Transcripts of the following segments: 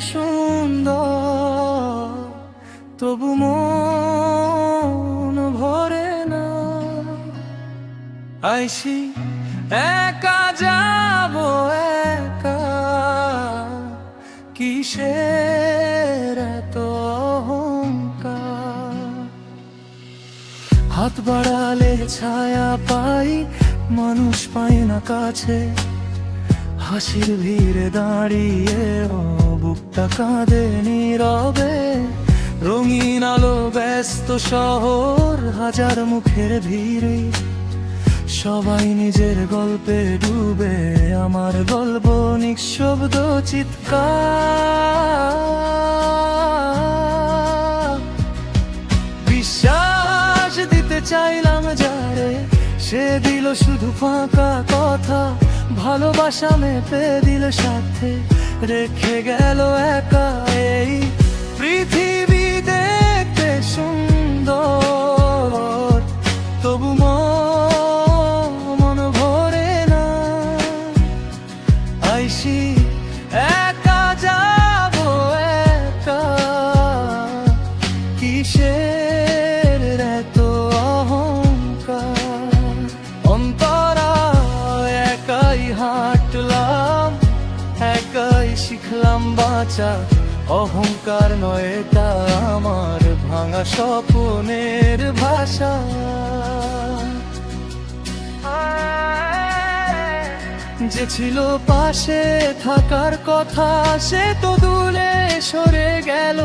সুন্দর, তবু মন ভরে না। আইসি, একা যাব, একা। কিসের অহংকার? হাত বাড়ালে ছায়া পাই, মানুষ পাই না কাছে। হাসির ভিড়ে দাঁড়িয়ে ও বুকটা কাঁদে নীরবে। রঙিন আলো ব্যস্ত শহর, হাজার মুখের ভিড়ে। সবাই নিজের গল্পে ডুবে, আমার গল্প নিঃশব্দ চিৎকার। বিশ্বাস দিতে চাইলাম যারে সে দিল শুধু ফাঁকা কথা, ভালোবাসা মেপে দিল সাথে, রেখে গেল একা এই পৃথিবী দেখতে সুন্দর। তবু মন ভরে না। আইসি, একা যাব একা। কিসের এত শিখলাম বাঁচা, অহংকার নয় এটা আমার, ভাঙা স্বপ্নের ভাষা। যে ছিল পাশে থাকার কথা, সে তো দূরে সরে গেল।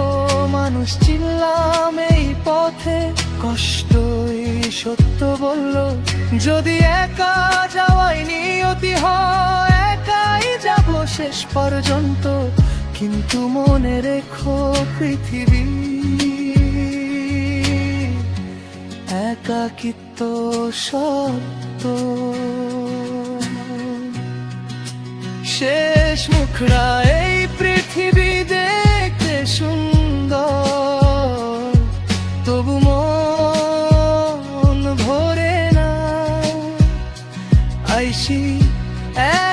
মানুষ চিল্লাম এই পথে, কষ্টই সত্য বলল, যদি একা শেষ পর্যন্ত কিন্তু মনে রেখো পৃথিবী। একাকিত্ব সত্য। শেষ মুখরা এই পৃথিবী দেখতে সুন্দর। তবু মন ভরে না। আইসি একা